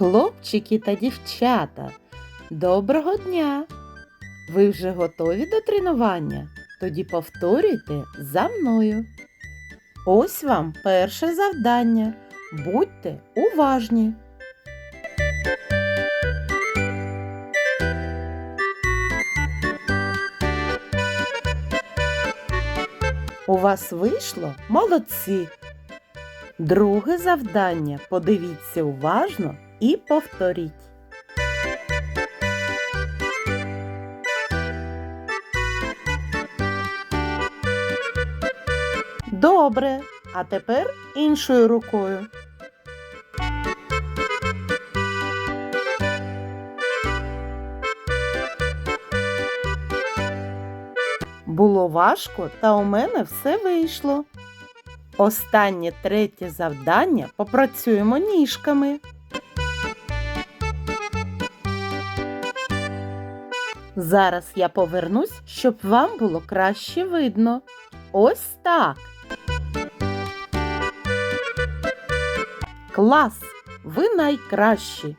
Хлопчики та дівчата, доброго дня! Ви вже готові до тренування? Тоді повторюйте за мною. Ось вам перше завдання. Будьте уважні. У вас вийшло? Молодці! Друге завдання. Подивіться уважно і повторіть. Добре. А тепер іншою рукою. Було важко, та у мене все вийшло. Останнє третє завдання попрацюємо ніжками. Зараз я повернусь, щоб вам було краще видно. Ось так. Клас! Ви найкращі!